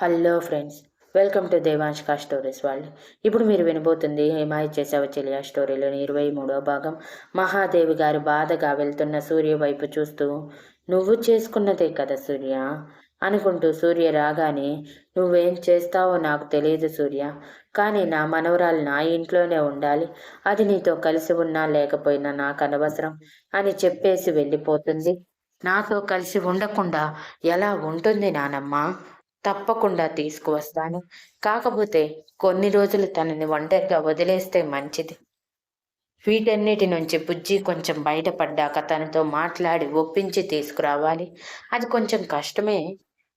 Hello friends welcome to Devanshika stories వాళ్ళు ఇప్పుడు మీరు వినబోతుంది హిమాయి చేసావ చెలియా స్టోరీలోని ఇరవై మూడో భాగం. మహాదేవి గారు బాధగా వెళ్తున్న సూర్య వైపు చూస్తూ నువ్వు చేసుకున్నదే కదా సూర్య? అనుకుంటూ సూర్య రాగానే నువ్వేం చేస్తావో నాకు తెలియదు సూర్య. కానీ నా మనవరాలు నా ఇంట్లోనే ఉండాలి. అది నీతో కలిసి ఉన్నా లేకపోయినా నాకు అనవసరం అని చెప్పేసి వెళ్ళిపోతుంది. నాతో కలిసి ఉండకుండా ఎలా ఉంటుంది నానమ్మ? తప్పకుండా తీసుకువస్తాను. కాకపోతే కొన్ని రోజులు తనని ఒంటరిగా వదిలేస్తే మంచిది. వీటన్నిటి నుంచి బుజ్జి కొంచెం బయటపడ్డాక తనతో మాట్లాడి ఒప్పించి తీసుకురావాలి. అది కొంచెం కష్టమే.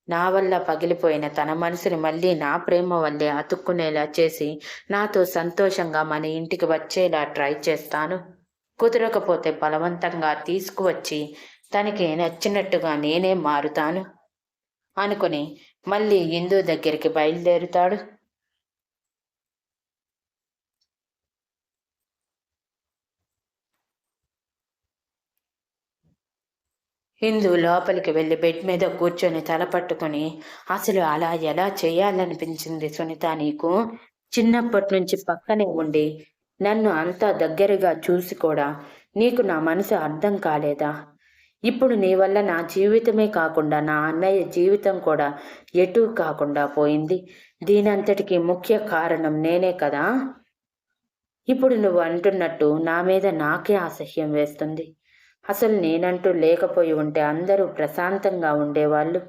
నా వల్ల పగిలిపోయిన తన మనసుని మళ్ళీ నా ప్రేమ వల్లే అతుక్కునేలా చేసి నాతో సంతోషంగా మన ఇంటికి వచ్చేలా ట్రై చేస్తాను. కుదరకపోతే బలవంతంగా తీసుకువచ్చి తనకి నచ్చినట్టుగా నేనే మారుతాను. అనుకుని మళ్ళీ ఇందు దగ్గరికి బయలుదేరుతాడు. హిందూ లోపలికి వెళ్ళి బెడ్ మీద కూర్చొని తల పట్టుకొని అసలు అలా ఎలా చేయాలనిపించింది సునీత నీకు? చిన్నప్పటి నుంచి పక్కనే ఉండి నన్ను అంతా దగ్గరగా చూసి కూడా నీకు నా మనసు అర్థం కాలేదా? ఇప్పుడు నీ వల్ల నా జీవితమే కాకుండా నా అన్నయ్య జీవితం కూడా ఎటూ కాకుండా పోయింది. దీనంతటికి ముఖ్య కారణం నేనే కదా? ఇప్పుడు నువ్వు అంటున్నట్టు నా మీద నాకే అసహ్యం వేస్తుంది. అసలు నేనంటూ లేకపోయి ఉంటే అందరూ ప్రశాంతంగా ఉండేవాళ్ళు.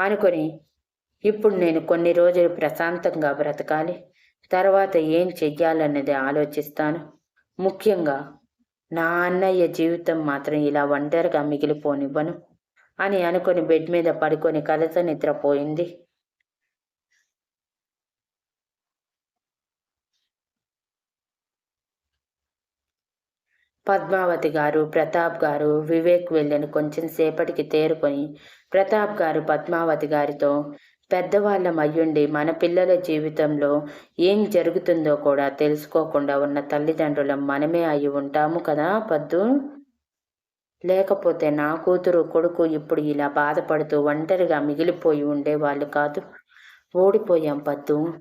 అనుకొని ఇప్పుడు నేను కొన్ని రోజులు ప్రశాంతంగా బ్రతకాలి. తర్వాత ఏం చెయ్యాలన్నది ఆలోచిస్తాను. ముఖ్యంగా నా అన్నయ్య జీవితం మాత్రం ఇలా ఒంటరిగా మిగిలిపోనివ్వను అని అనుకుని బెడ్ మీద పడుకొని కలత నిద్రపోయింది. పద్మావతి గారు ప్రతాప్ గారు వివేక్ వెళ్ళని కొంచెం సేపటికి తేరుకొని ప్రతాప్ గారు పద్మావతి గారితో పెద్దవాళ్ళం అయ్యుండి మన పిల్లల జీవితంలో ఏం జరుగుతుందో కూడా తెలుసుకోకుండా ఉన్న తల్లిదండ్రులం మనమే అయి ఉంటాము కదా పద్దు? లేకపోతే నా కూతురు కొడుకు ఇప్పుడు ఇలా బాధపడుతూ ఒంటరిగా మిగిలిపోయి ఉండేవాళ్ళు కాదు. ఓడిపోయాం పద్దు.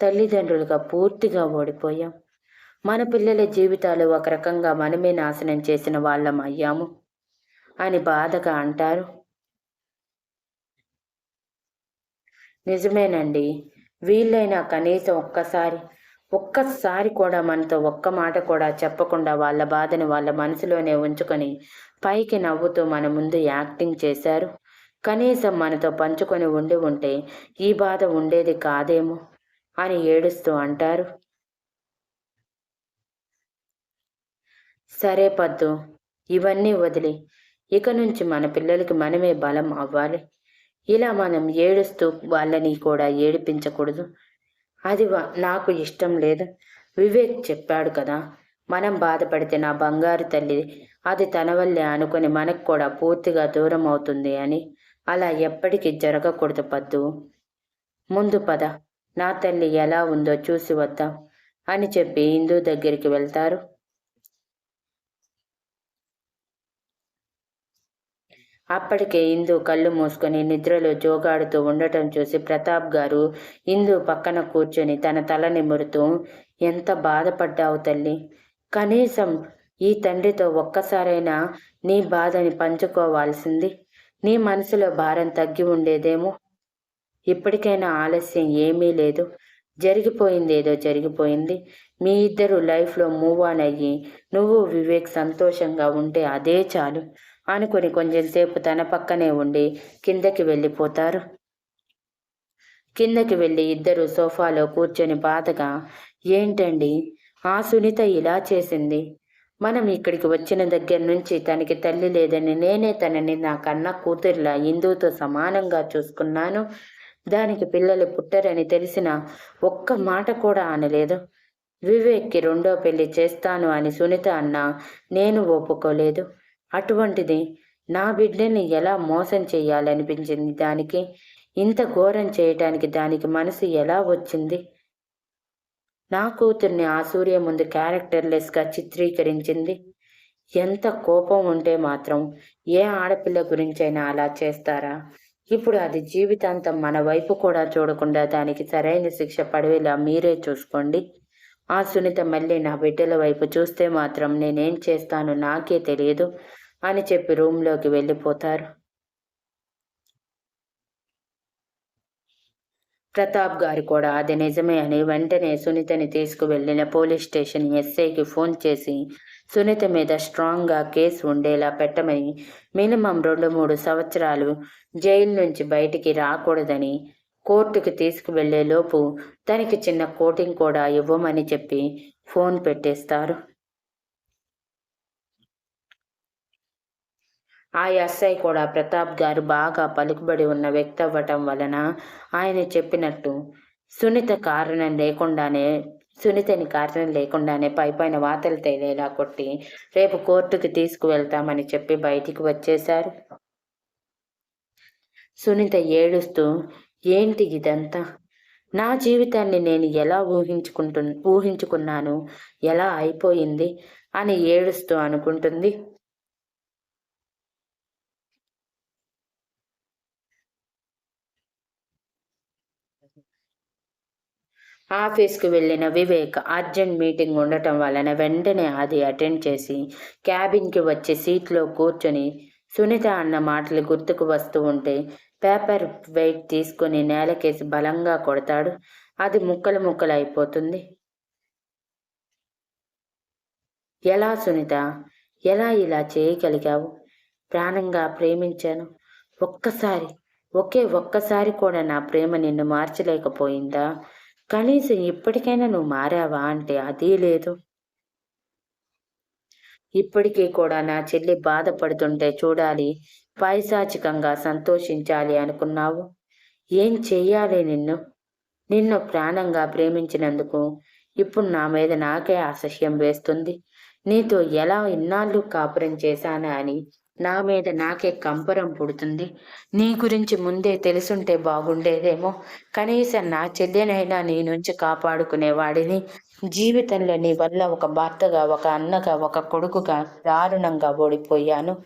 తల్లిదండ్రులుగా పూర్తిగా ఓడిపోయాం. మన పిల్లల జీవితాలు ఒక రకంగా మనమే నాశనం చేసిన వాళ్ళం అయ్యాము అని బాధగా అంటారు. నిజమేనండి. వీళ్ళైనా కనీసం ఒక్కసారి ఒక్కసారి కూడా మనతో ఒక్క మాట కూడా చెప్పకుండా వాళ్ళ బాధని వాళ్ళ మనసులోనే ఉంచుకొని పైకి నవ్వుతూ మన ముందు యాక్టింగ్ చేశారు. కనీసం మనతో పంచుకొని ఉండి ఉంటే ఈ బాధ ఉండేది కాదేమో అని ఏడుస్తూ అంటారు. సరే పద్దు ఇవన్నీ వదిలి. ఇక నుంచి మన పిల్లలకి మనమే బలం అవ్వాలి. ఇలా మనం ఏడుస్తూ వాళ్ళని కూడా ఏడిపించకూడదు. అది నాకు ఇష్టం లేదు. వివేక్ చెప్పాడు కదా మనం బాధపడితే నా బంగారు తల్లి అది తన వల్లే అనుకుని మనకు కూడా పూర్తిగా దూరం అవుతుంది అని అలా ఎప్పటికీ జరగకూడదు పద్దు. ముందు పద నా తల్లి ఎలా ఉందో చూసి వద్దాం అని చెప్పి హిందూ దగ్గరికి వెళ్తారు. అప్పటికే ఇందు కళ్ళు మూసుకొని నిద్రలో జోగాడుతూ ఉండటం చూసి ప్రతాప్ గారు ఇందు పక్కన కూర్చొని తన తల నిమురుతూ ఎంత బాధపడ్డావు తల్లి. కనీసం ఈ తండ్రితో ఒక్కసారైనా నీ బాధని పంచుకోవాల్సింది. నీ మనసులో భారం తగ్గి ఉండేదేమో. ఇప్పటికైనా ఆలస్యం ఏమీ లేదు. జరిగిపోయింది ఏదో జరిగిపోయింది. మీ ఇద్దరు లైఫ్లో మూవ్ ఆన్ అయ్యి నువ్వు వివేక్ సంతోషంగా ఉంటే అదే చాలు. అనుకుని కొంచెంసేపు తన పక్కనే ఉండి కిందకి వెళ్ళిపోతారు. కిందకి వెళ్ళి ఇద్దరు సోఫాలో కూర్చొని బాధగా ఏంటండి? ఆ సునీత ఇలా చేసింది. మనం ఇక్కడికి వచ్చిన దగ్గర నుంచి తనకి తల్లి లేదని నేనే తనని నా కన్న కూతురిలా హిందువుతో సమానంగా చూసుకున్నాను. దానికి పిల్లలు పుట్టరని తెలిసిన ఒక్క మాట కూడా అనలేదు. వివేక్కి రెండో పెళ్ళి చేస్తాను అని సునీత అన్నా నేను ఒప్పుకోలేదు. అటువంటిది నా బిడ్డని ఎలా మోసం చేయాలనిపించింది దానికి? ఇంత ఘోరం చేయటానికి దానికి మనసు ఎలా వచ్చింది? నా కూతుర్ని ఆ సూర్య ముందు క్యారెక్టర్లెస్గా చిత్రీకరించింది. ఎంత కోపం ఉంటే మాత్రం ఏ ఆడపిల్ల గురించైనా అలా చేస్తారా? ఇప్పుడు అది జీవితాంతం మన వైపు కూడా చూడకుండా దానికి సరైన శిక్ష పడేలా మీరే చూసుకోండి. ఆ సునీత మళ్ళీ నా బిడ్డల వైపు చూస్తే మాత్రం నేనేం చేస్తానో నాకే తెలియదు అని చెప్పి రూమ్లోకి వెళ్ళిపోతారు. ప్రతాప్ గారు కూడా అది నిజమే అని వెంటనే సునీతని తీసుకువెళ్ళిన పోలీస్ స్టేషన్ ఎస్ఐకి ఫోన్ చేసి సునీత మీద స్ట్రాంగ్గా కేసు ఉండేలా పెట్టమని మినిమం రెండు మూడు సంవత్సరాలు జైలు నుంచి బయటికి రాకూడదని కోర్టుకి తీసుకువెళ్ళేలోపు తనకి చిన్న కోటింగ్ కూడా ఇవ్వమని చెప్పి ఫోన్ పెట్టేస్తారు. ఆ ఎస్ఐ కూడా ప్రతాప్ గారు బాగా పలుకుబడి ఉన్న వ్యక్తి అవ్వటం వలన ఆయన చెప్పినట్టు సునీత కారణం లేకుండానే సునీతని కారణం లేకుండానే పై పైన వాతలు తేలేలా కొట్టి రేపు కోర్టుకి తీసుకువెళ్తామని చెప్పి బయటికి వచ్చేశారు. సునీత ఏడుస్తూ ఏంటి ఇదంతా? నా జీవితాన్ని నేను ఎలా ఊహించుకుంటు ఊహించుకున్నాను? ఎలా అయిపోయింది? అని ఏడుస్తూ అనుకుంటుంది. ఆఫీస్కి వెళ్ళిన వివేక్ అర్జెంట్ మీటింగ్ ఉండటం వలన వెంటనే అది అటెండ్ చేసి క్యాబిన్కి వచ్చి సీట్లో కూర్చొని సునీత అన్న మాటలు గుర్తుకు వస్తూ ఉంటే పేపర్ వెయిట్ తీసుకుని నేలకేసి బలంగా కొడతాడు. అది ముక్కలు ముక్కలు అయిపోతుంది. ఎలా సునీత ఎలా ఇలా చేయగలిగావు? ప్రాణంగా ప్రేమించాను. ఒక్కసారి ఒకే ఒక్కసారి కూడా నా ప్రేమ నిన్ను మార్చలేకపోయిందా? కనీసం ఇప్పటికైనా నువ్వు మారావా అంటే అదీ లేదు. ఇప్పటికీ కూడా నా చెల్లి బాధపడుతుంటే చూడాలి. పైశాచికంగా సంతోషించాలి అనుకున్నావు. ఏం చెయ్యాలి నిన్ను? నిన్ను ప్రాణంగా ప్రేమించినందుకు ఇప్పుడు నా మీద నాకే అసహ్యం వేస్తుంది. నీతో ఎలా ఇన్నాళ్ళు కాపురం చేశానా అని నా మీద నాకే కంపరం పుడుతుంది. నీ గురించి ముందే తెలుసుంటే బాగుండేదేమో. కనీసం నా చెల్లెనైనా నీ నుంచి కాపాడుకునేవాడిని. జీవితంలో నీ వల్ల ఒక భర్తగా ఒక అన్నగా ఒక కొడుకుగా దారుణంగా ఓడిపోయాను.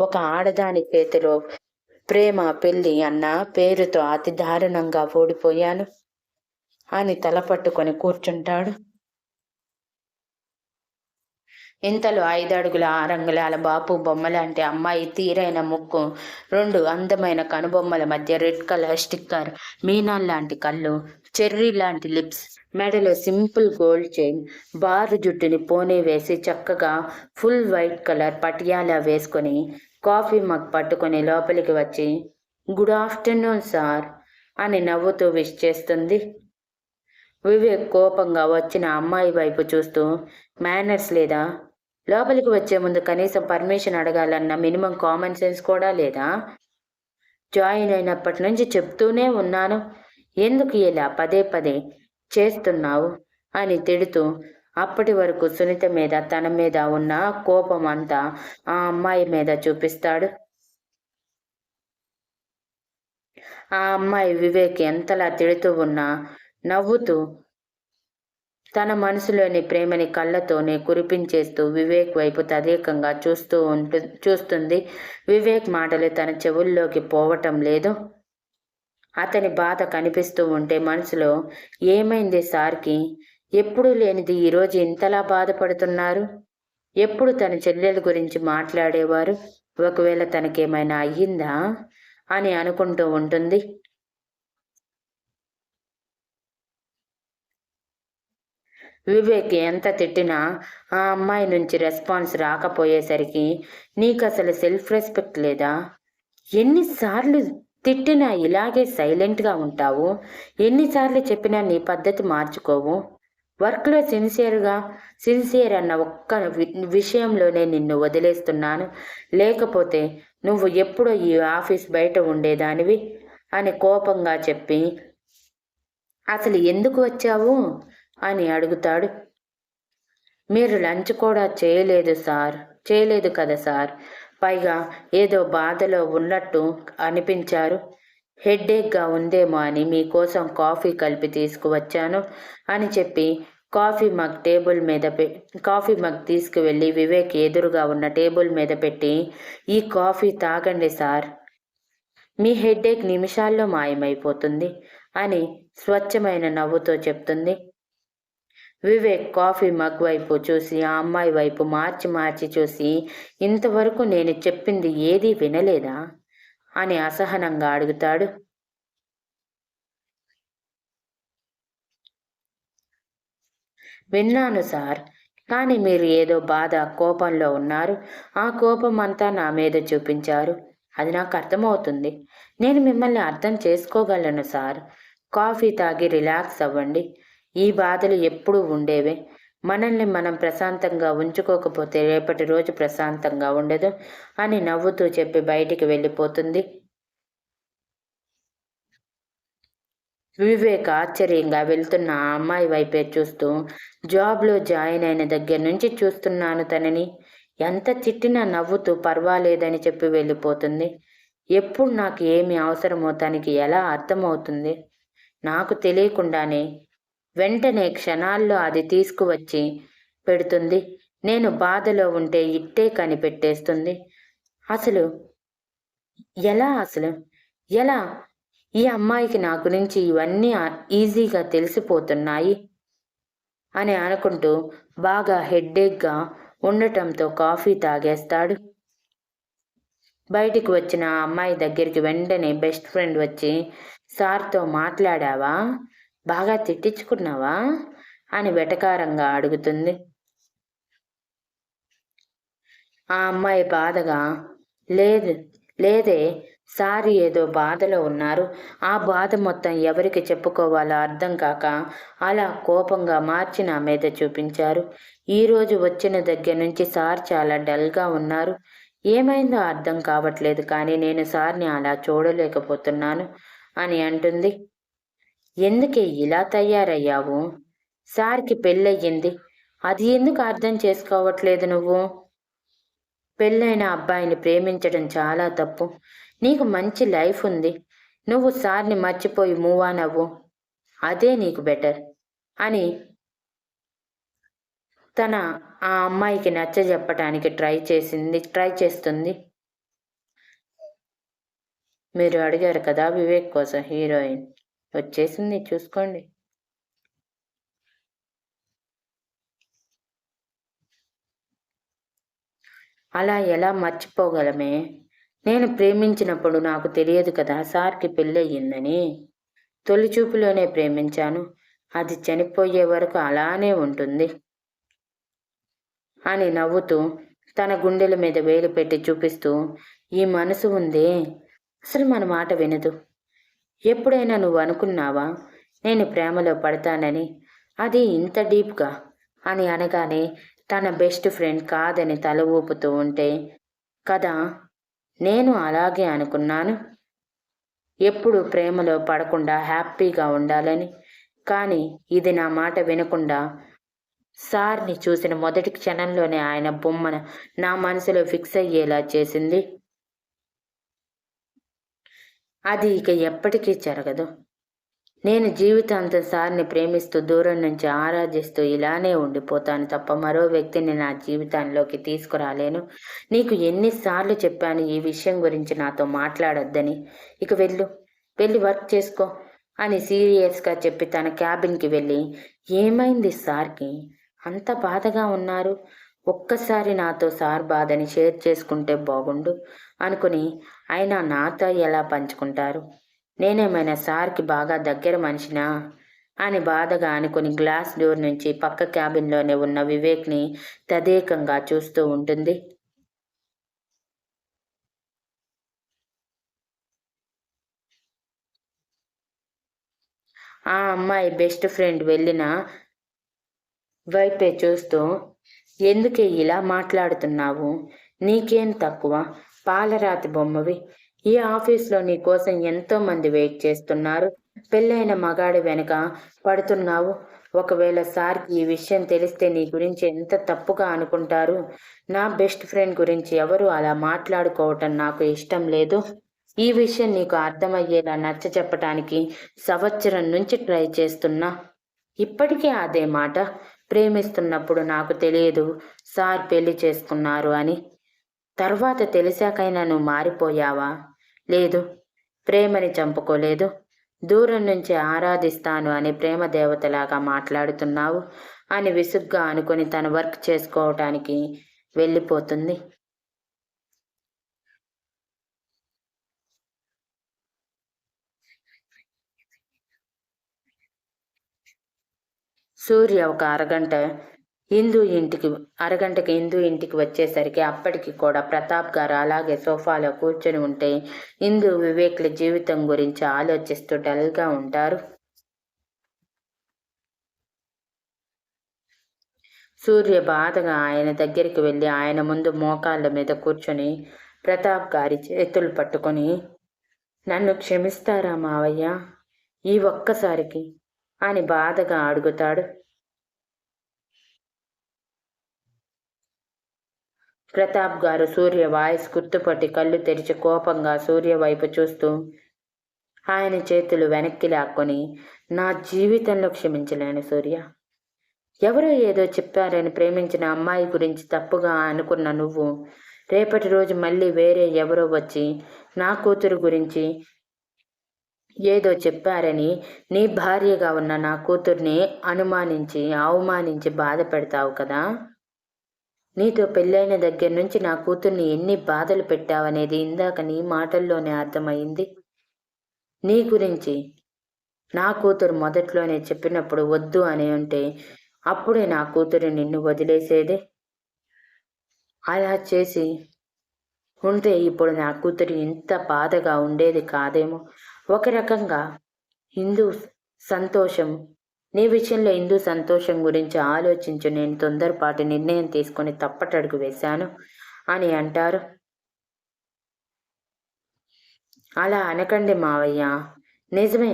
ఒక ఆడదాని చేతిలో ప్రేమ పెళ్ళి అన్న పేరుతో అతి దారుణంగా ఓడిపోయాను. అని తలపట్టుకొని కూర్చుంటాడు. ఇంతలో ఐదడుగుల ఆరంగుళాల బాపు బొమ్మ లాంటి అమ్మాయి తీరైన ముక్కు రెండు అందమైన కనుబొమ్మల మధ్య రెడ్ కలర్ స్టిక్కర్ మీనాల్ లాంటి కళ్ళు చెర్రీ లాంటి లిప్స్ మెడలో సింపుల్ గోల్డ్ చైన్ బారు జుట్టుని పోనీ వేసి చక్కగా ఫుల్ వైట్ కలర్ పటియాలా వేసుకొని కాఫీ మగ్ పట్టుకొని లోపలికి వచ్చి గుడ్ ఆఫ్టర్నూన్ సార్ అని నవ్వుతూ విష్ చేస్తుంది. వివేక్ కోపంగా వచ్చిన అమ్మాయి వైపు చూస్తూ మేనర్స్ లేదా? లోపలికి వచ్చే ముందు కనీసం పర్మిషన్ అడగాలన్న మినిమం కామన్ సెన్స్ కూడా లేదా? జాయిన్ అయినప్పటి నుంచి చెప్తూనే ఉన్నాను. ఎందుకు ఇలా పదే పదే చేస్తున్నావు? అని తిడుతూ అప్పటి వరకు సునీత మీద తన మీద ఉన్న కోపం అంతా ఆ అమ్మాయి మీద చూపిస్తాడు. ఆ అమ్మాయి వివేక్ ఎంతలా తిడుతూ ఉన్నా నవ్వుతూ తన మనసులోని ప్రేమని కళ్ళతోనే కురిపించేస్తూ వివేక్ వైపు తదేకంగా చూస్తూ ఉంటు చూస్తుంది. వివేక్ మాటలు తన చెవుల్లోకి పోవటం లేదు. అతని బాధ కనిపిస్తూ ఉంటే మనసులో ఏమైంది సార్కి? ఎప్పుడూ లేనిది ఈరోజు ఇంతలా బాధపడుతున్నారు? ఎప్పుడు తన చెల్లెల గురించి మాట్లాడేవారు? ఒకవేళ తనకేమైనా అయ్యిందా? అని అనుకుంటూ ఉంటుంది. వివేక్ ఎంత తిట్టినా ఆ అమ్మాయి నుంచి రెస్పాన్స్ రాకపోయేసరికి నీకు అసలు సెల్ఫ్ రెస్పెక్ట్ లేదా? ఎన్నిసార్లు తిట్టినా ఇలాగే సైలెంట్గా ఉంటావు? ఎన్నిసార్లు చెప్పినా నీ పద్ధతి మార్చుకోవు? వర్క్లో సిన్సియర్గా సిన్సియర్ అన్న ఒక్క విషయంలోనే నిన్ను వదిలేస్తున్నాను. లేకపోతే నువ్వు ఎప్పుడో ఈ ఆఫీస్ బయట ఉండేదానివి? అని కోపంగా చెప్పి అసలు ఎందుకు వచ్చావు? అని అడుగుతాడు. మీరు లంచ్ కూడా చేయలేదు సార్. చేయలేదు కదా సార్. పైగా ఏదో బాధలో ఉన్నట్టు అనిపించారు. హెడ్డేక్గా ఉందేమో అని మీకోసం కాఫీ కలిపి తీసుకువచ్చాను అని చెప్పి కాఫీ మగ్ టేబుల్ మీద పె కాఫీ మగ్ తీసుకువెళ్ళి వివేక్ ఎదురుగా ఉన్న టేబుల్ మీద పెట్టి ఈ కాఫీ తాగండి సార్. మీ హెడ్ఏక్ నిమిషాల్లో మాయమైపోతుంది అని స్వచ్ఛమైన నవ్వుతో చెప్తుంది. వివేక్ కాఫీ మగ్ వైపు చూసి ఆ అమ్మాయి వైపు మార్చి మార్చి చూసి ఇంతవరకు నేను చెప్పింది ఏదీ వినలేదా? అని అసహనంగా అడుగుతాడు. విన్నాను సార్ కానీ మీరు ఏదో బాధ కోపంలో ఉన్నారు. ఆ కోపం అంతా నా మీద చూపించారు. అది నాకు అర్థమవుతుంది. నేను మిమ్మల్ని అర్థం చేసుకోగలను సార్. కాఫీ తాగి రిలాక్స్ అవ్వండి. ఈ బాధలు ఎప్పుడూ ఉండేవే. మనల్ని మనం ప్రశాంతంగా ఉంచుకోకపోతే రేపటి రోజు ప్రశాంతంగా ఉండదు అని నవ్వుతూ చెప్పి బయటికి వెళ్ళిపోతుంది. వివేక్ ఆశ్చర్యంగా వెళ్తున్న ఆ అమ్మాయి వైపే చూస్తూ జాబ్లో జాయిన్ అయిన దగ్గర నుంచి చూస్తున్నాను తనని. ఎంత తిట్టినా నవ్వుతూ పర్వాలేదని చెప్పి వెళ్ళిపోతుంది. ఎప్పుడు నాకు ఏమి అవసరమో తనకి ఎలా అర్థమవుతుంది? నాకు తెలియకుండానే వెంటనే క్షణాల్లో అది తీసుకువచ్చి పెడుతుంది. నేను బాధలో ఉంటే ఇట్టే కనిపెట్టేస్తుంది. అసలు ఎలా అసలు? ఎలా? ఈ అమ్మాయికి నా గురించి ఇవన్నీ ఈజీగా తెలిసిపోతున్నాయి అని అనుకుంటూ బాగా హెడ్డేక్గా ఉండటంతో కాఫీ తాగేస్తాడు. బయటికి వచ్చిన ఆ అమ్మాయి దగ్గరికి వెంటనే బెస్ట్ ఫ్రెండ్ వచ్చి సార్తో మాట్లాడావా? బాగా తిట్టించుకున్నావా? అని వెటకారంగా అడుగుతుంది. ఆ అమ్మాయి బాధగా లేదు లేదే సారి ఏదో బాధలో ఉన్నారు. ఆ బాధ మొత్తం ఎవరికి చెప్పుకోవాలో అర్థం కాక అలా కోపంగా మార్చి నా మీద చూపించారు. ఈరోజు వచ్చిన దగ్గర నుంచి సార్ చాలా డల్గా ఉన్నారు. ఏమైందో అర్థం కావట్లేదు కానీ నేను సార్ని అలా చూడలేకపోతున్నాను అని అంటుంది. ఎందుకే ఇలా తయారయ్యావు? సార్కి పెళ్ళయ్యింది. అది ఎందుకు అర్థం చేసుకోవట్లేదు నువ్వు? పెళ్ళైన అబ్బాయిని ప్రేమించడం చాలా తప్పు. నీకు మంచి లైఫ్ ఉంది. నువ్వు సార్ని మర్చిపోయి మూవ్ ఆన్ అవ్వు. అదే నీకు బెటర్ అని తన ఆ అమ్మాయికి నచ్చ చెప్పటానికి ట్రై చేసింది ట్రై చేస్తుంది. మీరు అడిగారు కదా వివేక్ కోసం హీరోయిన్. వచ్చేసింది చూసుకోండి. అలా ఎలా మర్చిపోగలమే? నేను ప్రేమించినప్పుడు నాకు తెలియదు కదా సార్కి పెళ్ళయ్యిందని. తొలి చూపులోనే ప్రేమించాను. అది చనిపోయే వరకు అలానే ఉంటుంది అని నవ్వుతూ తన గుండెల మీద వేలు పెట్టి చూపిస్తూ ఈ మనసు ఉందే. అసలు మన మాట వినదు. ఎప్పుడైనా నువ్వు అనుకున్నావా? నేను ప్రేమలో పడతానని. అది ఇంత డీప్గా? అని అనగానే తన బెస్ట్ ఫ్రెండ్ కాదని తల ఊపుతూ ఉంటే కదా? నేను అలాగే అనుకున్నాను. ఎప్పుడు ప్రేమలో పడకుండా హ్యాపీగా ఉండాలని. కానీ ఇది నా మాట వినకుండా సార్ని చూసిన మొదటి క్షణంలోనే ఆయన బొమ్మన నా మనసులో ఫిక్స్ అయ్యేలా చేసింది. అది ఇక ఎప్పటికీ జరగదు. నేను జీవితాంతం సార్ని ప్రేమిస్తూ దూరం నుంచి ఆరాధిస్తూ ఇలానే ఉండిపోతాను తప్ప మరో వ్యక్తిని నా జీవితంలోకి తీసుకురాలేను. నీకు ఎన్నిసార్లు చెప్పాను ఈ విషయం గురించి నాతో మాట్లాడొద్దని. ఇక వెళ్ళు వెళ్ళి వర్క్ చేసుకో అని సీరియస్గా చెప్పి తన క్యాబిన్కి వెళ్ళి ఏమైంది సార్కి? అంత బాధగా ఉన్నారు? ఒక్కసారి నాతో సార్ బాధని షేర్ చేసుకుంటే బాగుండు. అనుకుని అయినా నాతో ఎలా పంచుకుంటారు? నేనేమైనా సార్కి బాగా దగ్గర మనిషినా? అని బాధగా అనుకుని గ్లాస్ డోర్ నుంచి పక్క క్యాబిన్లోనే ఉన్న వివేక్ని తదేకంగా చూస్తూ ఉంటుంది. ఆ అమ్మాయి బెస్ట్ ఫ్రెండ్ వెళ్ళిన వైపే చూస్తూ ఎందుకే ఇలా మాట్లాడుతున్నావు? నీకేం తక్కువ? పాలరాతి బొమ్మవి. ఈ ఆఫీస్లో నీ కోసం ఎంతో మంది వెయిట్ చేస్తున్నారు. పెళ్ళైన మగాడి వెనుక పడుతున్నావు. ఒకవేళ సార్కి ఈ విషయం తెలిస్తే నీ గురించి ఎంత తప్పుగా అనుకుంటారు? నా బెస్ట్ ఫ్రెండ్ గురించి ఎవరు అలా మాట్లాడుకోవటం నాకు ఇష్టం లేదు. ఈ విషయం నీకు అర్థమయ్యేలా నచ్చ చెప్పటానికి సంవత్సరం నుంచి ట్రై చేస్తున్నా. ఇప్పటికీ అదే మాట. ప్రేమిస్తున్నప్పుడు నాకు తెలియదు సార్ పెళ్ళి చేసుకున్నారు అని. తర్వాత తెలిసాకైనా నువ్వు మారిపోయావా? లేదు. ప్రేమని చంపుకోలేదు. దూరం నుంచి ఆరాధిస్తాను అని ప్రేమ దేవతలాగా మాట్లాడుతున్నావు అని విసుగ్గా అనుకుని తన వర్క్ చేసుకోవటానికి వెళ్ళిపోతుంది. సూర్య ఒక అరగంట హిందూ ఇంటికి అరగంటకి హిందూ ఇంటికి వచ్చేసరికి అప్పటికి కూడా ప్రతాప్ గారు అలాగే సోఫాలో కూర్చొని ఉంటే హిందూ వివేక్ల జీవితం గురించి ఆలోచిస్తూ డల్గా ఉంటారు. సూర్య బాధగా ఆయన దగ్గరికి వెళ్ళి ఆయన ముందు మోకాళ్ళ మీద కూర్చొని ప్రతాప్ గారి చేతులు పట్టుకొని నన్ను క్షమిస్తారా మావయ్య? ఈ ఒక్కసారికి? అని బాధగా అడుగుతాడు. ప్రతాప్ గారు సూర్య వాయిస్ గుర్తుపట్టి కళ్ళు తెరిచి కోపంగా సూర్య వైపు చూస్తూ ఆయన చేతులు వెనక్కి లాక్కొని నా జీవితంలో క్షమించలేను సూర్య. ఎవరో ఏదో చెప్పారని ప్రేమించిన అమ్మాయి గురించి తప్పుగా అనుకున్న నువ్వు రేపటి రోజు మళ్ళీ వేరే ఎవరో వచ్చి నా కూతురు గురించి ఏదో చెప్పారని నీ భార్యగా ఉన్న నా కూతుర్ని అనుమానించి అవమానించి బాధ పెడతావు కదా? నీతో పెళ్ళైన దగ్గర నుంచి నా కూతుర్ని ఎన్ని బాధలు పెట్టావనేది ఇందాక నీ మాటల్లోనే అర్థమైంది నీ గురించి నా కూతురు మొదట్లోనే చెప్పినప్పుడు వద్దు అని ఉంటే అప్పుడే నా కూతురు నిన్ను వదిలేసేదే. అలా చేసి ఉంటే ఇప్పుడు నా కూతురు ఇంత బాధగా ఉండేది కాదేమో. ఒక రకంగా హిందూ సంతోషం నీ విషయంలో ఇందు సంతోషం గురించి ఆలోచించు. నేను తొందరపాటు నిర్ణయం తీసుకొని తప్పటడుగు వేశాను అని అంటారు. అలా అనకండి మావయ్య. నిజమే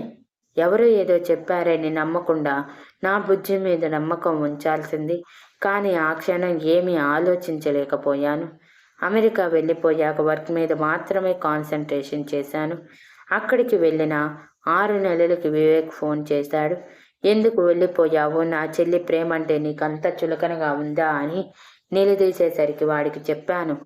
ఎవరో ఏదో చెప్పారని నమ్మకుండా నా బుజ్జి మీద నమ్మకం ఉంచాల్సింది. కానీ ఆ క్షణం ఏమీ ఆలోచించలేకపోయాను. అమెరికా వెళ్ళిపోయాక వర్క్ మీద మాత్రమే కాన్సన్ట్రేషన్ చేశాను. అక్కడికి వెళ్ళిన ఆరు నెలలకి వివేక్ ఫోన్ చేశాడు. ఎందుకు వెళ్ళిపోయావు నా చెల్లి ప్రేమ అంటే నీకంత చులకనగా ఉందా అని నిలదీసేసరికి వాడికి చెప్పాను.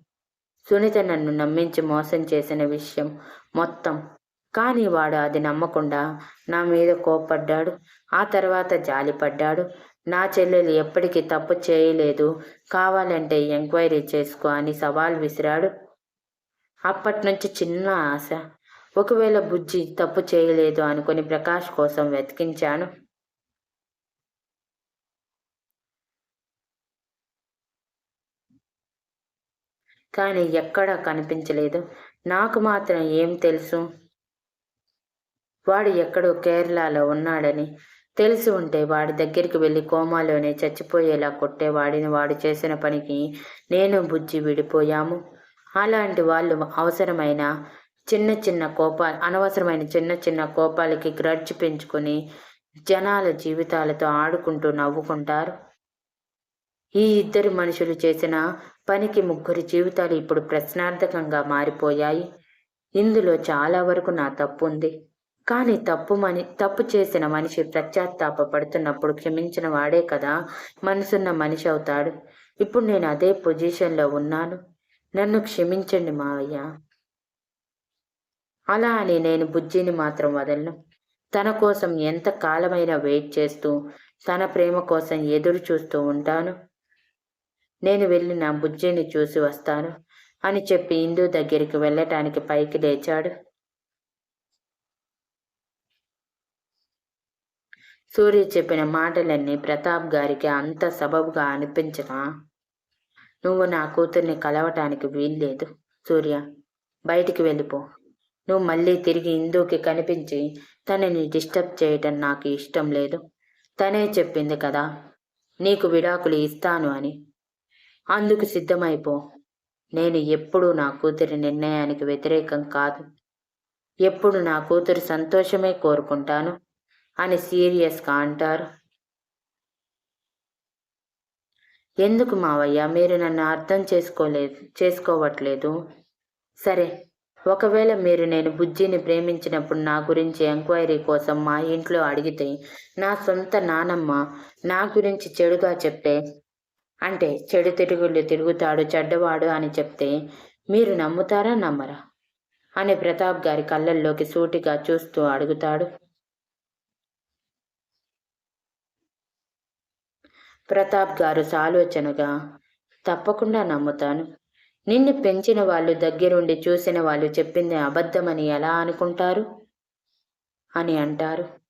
సునీత నన్ను నమ్మించి మోసం చేసిన విషయం మొత్తం. కానీ వాడు అది నమ్మకుండా నా మీద కోప్పడ్డాడు. ఆ తర్వాత జాలిపడ్డాడు. నా చెల్లెలు ఎప్పటికీ తప్పు చేయలేదు. కావాలంటే ఎంక్వైరీ చేసుకో అని సవాల్ విసిరాడు. అప్పటి నుంచి చిన్న ఆశ. ఒకవేళ బుజ్జి తప్పు చేయలేదు అనుకుని ప్రకాష్ కోసం వెతికించాను. కానీ ఎక్కడా కనిపించలేదు. నాకు మాత్రం ఏం తెలుసు? వాడు ఎక్కడో కేరళలో ఉన్నాడని తెలిసి ఉంటే వాడి దగ్గరికి వెళ్ళి కోమాలోనే చచ్చిపోయేలా కొట్టేవాడిని వాడు చేసిన పనికి నేను బుజ్జి విడిపోయాము. అలాంటి వాళ్ళు అవసరమైన చిన్న చిన్న కోపాలు అనవసరమైన చిన్న చిన్న కోపాలకి గ్రడ్జ్ పెంచుకొని జనాల జీవితాలతో ఆడుకుంటూ నవ్వుకుంటారు. ఈ ఇద్దరు మనుషులు చేసిన పనికి ముగ్గురి జీవితాలు ఇప్పుడు ప్రశ్నార్థకంగా మారిపోయాయి. ఇందులో చాలా వరకు నా తప్పు ఉంది కానీ తప్పు మని తప్పు చేసిన మనిషి ప్రత్యాత్తాప పడుతున్నప్పుడు క్షమించిన వాడే కదా మనసున్న మనిషి అవుతాడు. ఇప్పుడు నేను అదే పొజిషన్లో ఉన్నాను. నన్ను క్షమించండి మావయ్య. అలా అని నేను బుజ్జిని మాత్రం వదలను. తన కోసం ఎంత కాలమైనా వెయిట్ చేస్తూ తన ప్రేమ కోసం ఎదురు చూస్తూ ఉంటాను. నేను వెళ్ళి నా బుజ్జిని చూసి వస్తాను అని చెప్పి ఇందు దగ్గరికి వెళ్ళటానికి పైకి లేచాడు. సూర్య చెప్పిన మాటలన్నీ ప్రతాప్ గారికి అంత సబబుగా అనిపించగా నువ్వు నా కూతుర్ని కలవటానికి వీల్లేదు సూర్య. బయటికి వెళ్ళిపో. నువ్వు మళ్ళీ తిరిగి ఇందుకి కనిపించి తనని డిస్టర్బ్ చేయటం నాకు ఇష్టం లేదు. తనే చెప్పింది కదా నీకు విడాకులు ఇస్తాను అని. అందుకు సిద్ధమైపో. నేను ఎప్పుడూ నా కూతురి నిర్ణయానికి వ్యతిరేకం కాదు. ఎప్పుడు నా కూతురు సంతోషమే కోరుకుంటాను అని సీరియస్గా అంటారు. ఎందుకు మావయ్య? మీరు నన్ను అర్థం చేసుకోలేదు చేసుకోవట్లేదు. సరే ఒకవేళ మీరు నేను బుజ్జిని ప్రేమించినప్పుడు నా గురించి ఎంక్వైరీ కోసం మా ఇంట్లో అడిగితే నా సొంత నానమ్మ నా గురించి చెడుగా చెప్తే అంటే చెడు తిరుగుళ్ళు తిరుగుతాడు చెడ్డవాడు అని చెప్తే మీరు నమ్ముతారా నమ్మరా? అని ప్రతాప్ గారి కళ్ళల్లోకి సూటిగా చూస్తూ అడుగుతాడు. ప్రతాప్ గారు సాలోచనగా తప్పకుండా నమ్ముతాను. నిన్ను పెంచిన వాళ్ళు దగ్గరుండి చూసిన వాళ్ళు చెప్పింది అబద్ధమని ఎలా అనుకుంటారు? అని అంటారు.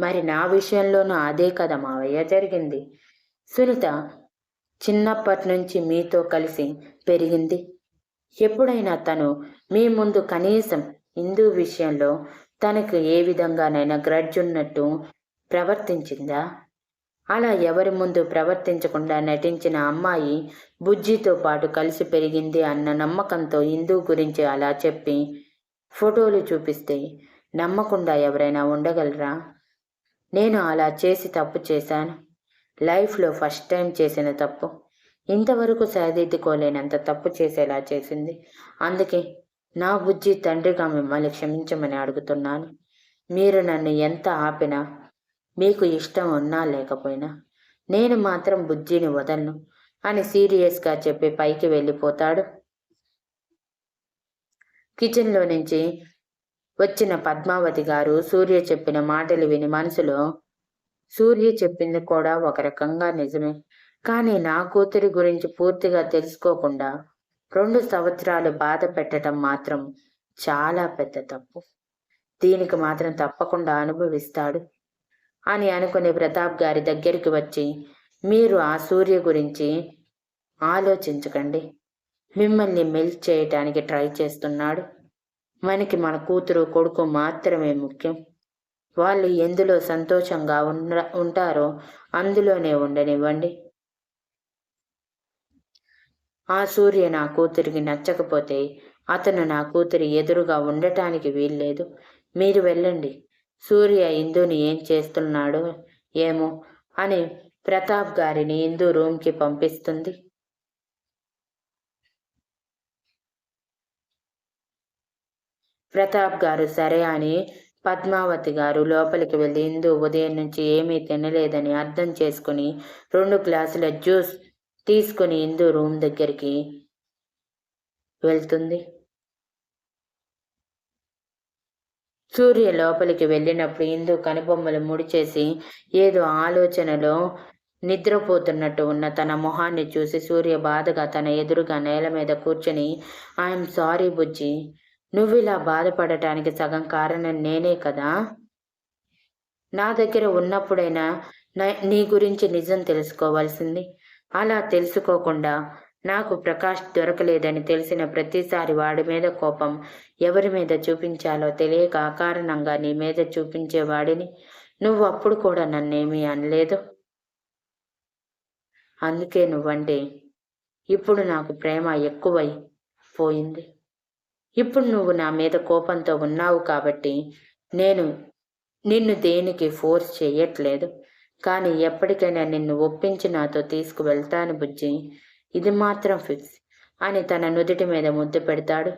మరి నా విషయంలోనూ అదే కదా మావయ్య జరిగింది. సునీత చిన్నప్పటి నుంచి మీతో కలిసి పెరిగింది. ఎప్పుడైనా తను మీ ముందు కనీసం హిందూ విషయంలో తనకు ఏ విధంగానైనా గ్రడ్జ్ ఉన్నట్టు ప్రవర్తించిందా? అలా ఎవరి ముందు ప్రవర్తించకుండా నటించిన అమ్మాయి బుజ్జితో పాటు కలిసి పెరిగింది అన్న నమ్మకంతో హిందూ గురించి అలా చెప్పి ఫోటోలు చూపిస్తే నమ్మకుండా ఎవరైనా ఉండగలరా? నేను అలా చేసి తప్పు చేశాను. లైఫ్లో ఫస్ట్ టైం చేసిన తప్పు. ఇంతవరకు సరిదిద్దుకోలేనంత తప్పు చేసేలా చేసింది. అందుకే నా బుజ్జి తండ్రిగా మిమ్మల్ని క్షమించమని అడుగుతున్నాను. మీరు నన్ను ఎంత ఆపినా మీకు ఇష్టం ఉన్నా లేకపోయినా నేను మాత్రం బుజ్జిని వదలను అని సీరియస్గా చెప్పి పైకి వెళ్ళిపోతాడు. కిచెన్లో నుంచి వచ్చిన పద్మావతి గారు సూర్య చెప్పిన మాటలు విని మనసులో సూర్య చెప్పింది కూడా ఒక రకంగా నిజమే. కానీ నా కూతురి గురించి పూర్తిగా తెలుసుకోకుండా రెండు సంవత్సరాలు బాధ పెట్టడం మాత్రం చాలా పెద్ద తప్పు. దీనికి మాత్రం తప్పకుండా అనుభవిస్తాడు అని అనుకునే ప్రతాప్ గారి దగ్గరికి వచ్చి మీరు ఆ సూర్య గురించి ఆలోచించకండి. మిమ్మల్ని మెల్ట్ చేయటానికి ట్రై చేస్తున్నాడు. మనకి మన కూతురు కొడుకు మాత్రమే ముఖ్యం. వాళ్ళు ఎందులో సంతోషంగా ఉన్న ఉంటారో అందులోనే ఉండనివ్వండి. ఆ సూర్య నా కూతురికి నచ్చకపోతే అతను నా కూతురి ఎదురుగా ఉండటానికి వీల్లేదు. మీరు వెళ్ళండి. సూర్య ఇందుని ఏం చేస్తున్నాడో ఏమో అని ప్రతాప్ గారిని ఇందు రూమ్కి పంపిస్తుంది. ప్రతాప్ గారు సరే అని పద్మావతి గారు లోపలికి వెళ్ళి ఇందు ఉదయం నుంచి ఏమీ తినలేదని అర్థం చేసుకుని రెండు గ్లాసుల జ్యూస్ తీసుకుని ఇందు రూమ్ దగ్గరికి వెళ్తుంది. సూర్య లోపలికి వెళ్ళినప్పుడు ఇందు కనుబొమ్మలు ముడిచేసి ఏదో ఆలోచనలో నిద్రపోతున్నట్టు ఉన్న తన మొహాన్ని చూసి సూర్య బాధగా తన ఎదురుగా నేల మీద కూర్చొని ఐఎమ్ సారీ బుజ్జి నువ్వు ఇలా బాధపడటానికి సగం కారణం నేనే కదా? నా దగ్గర ఉన్నప్పుడైనా నీ గురించి నిజం తెలుసుకోవాల్సింది. అలా తెలుసుకోకుండా నాకు ప్రకాష్ దొరకలేదని తెలిసిన ప్రతిసారి వాడి మీద కోపం ఎవరి మీద చూపించాలో తెలియక అకారణంగా నీ మీద చూపించేవాడిని నువ్వు అప్పుడు కూడా నన్నేమీ అనలేదు. అందుకే నువ్వంటే ఇప్పుడు నాకు ప్రేమ ఎక్కువై పోయింది. ఇప్పుడు నువ్వు నా మీద కోపంతో ఉన్నావు కాబట్టి నేను నిన్ను దేనికి ఫోర్స్ చేయట్లేదు. కానీ ఎప్పటికైనా నిన్ను ఒప్పించి నాతో తీసుకువెళ్తాను బుజ్జి. ఇది మాత్రం ఫిక్స్ అని తన నుదుటి మీద ముద్దు పెడతాడు.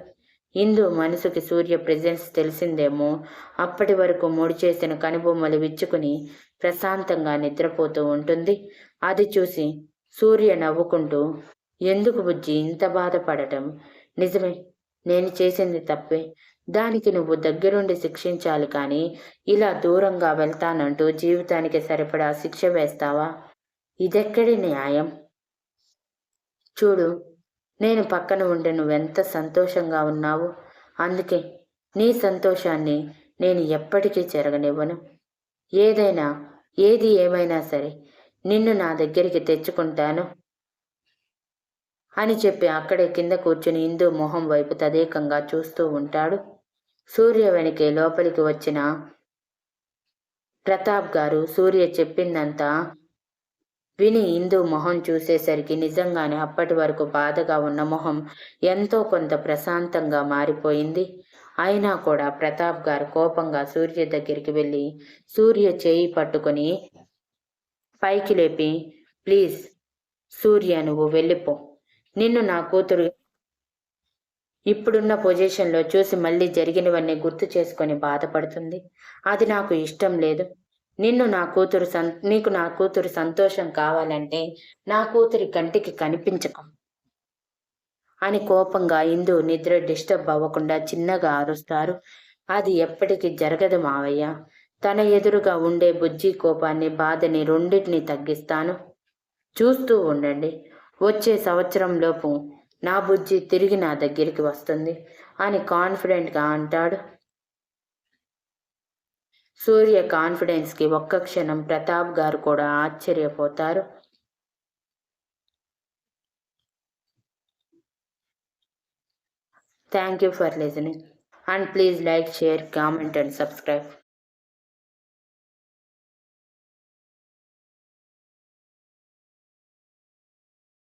ఇందు మనసుకి సూర్య ప్రెజెన్స్ తెలిసిందేమో. అప్పటి వరకు ముడి చేసిన కనుబొమ్మలు విచ్చుకుని ప్రశాంతంగా నిద్రపోతూ ఉంటుంది. అది చూసి సూర్య నవ్వుకుంటూ ఎందుకు బుజ్జి ఇంత బాధపడటం? నిజమే నేను చేసింది తప్పే. దానికి నువ్వు దగ్గరుండి శిక్షించాలి కానీ ఇలా దూరంగా వెళ్తానంటూ జీవితానికి సరిపడా శిక్ష వేస్తావా? ఇదెక్కడి న్యాయం? చూడు నేను పక్కన ఉండి నువ్వెంత సంతోషంగా ఉన్నావు అందుకే నీ సంతోషాన్ని నేను ఎప్పటికీ జరగనివ్వను ఏదైనా ఏది ఏమైనా సరే నిన్ను నా దగ్గరికి తెచ్చుకుంటాను. అని చెప్పి అక్కడే కింద కూర్చుని ఇందు మొహం వైపు తదేకంగా చూస్తూ ఉంటాడు. సూర్య వెనకే లోపలికి వచ్చిన ప్రతాప్ గారు సూర్య చెప్పిందంతా విని ఇందు మొహం చూసేసరికి నిజంగానే అప్పటి వరకు బాధగా ఉన్న మొహం ఎంతో కొంత ప్రశాంతంగా మారిపోయింది. అయినా కూడా ప్రతాప్ గారు కోపంగా సూర్య దగ్గరికి వెళ్ళి సూర్య చేయి పట్టుకొని పైకి లేపి ప్లీజ్ సూర్య నువ్వు వెళ్ళిపో. నిన్ను నా కూతురు ఇప్పుడున్న పొజిషన్లో చూసి మళ్ళీ జరిగినవన్నీ గుర్తు చేసుకొని బాధపడుతుంది. అది నాకు ఇష్టం లేదు. నిన్ను నా కూతురు సం నీకు నా కూతురు సంతోషం కావాలంటే నా కూతురి కంటికి కనిపించకు అని కోపంగా ఇందు నిద్ర డిస్టర్బ్ అవ్వకుండా చిన్నగా అరుస్తారు. అది ఎప్పటికీ జరగదు మావయ్య. తన ఎదురుగా ఉండే బుజ్జి కోపాన్ని బాధని రెండింటిని తగ్గిస్తాను. చూస్తూ ఉండండి. వచ్చే సంవత్సరంలోపు నా బుజ్జి తిరిగి నా దగ్గరికి వస్తుంది అని కాన్ఫిడెంట్గా అంటాడు. సూర్య కాన్ఫిడెన్స్కి ఒక్క క్షణం ప్రతాప్ గారు కూడా ఆశ్చర్యపోతారు. Thank you for listening and please like share comment and subscribe.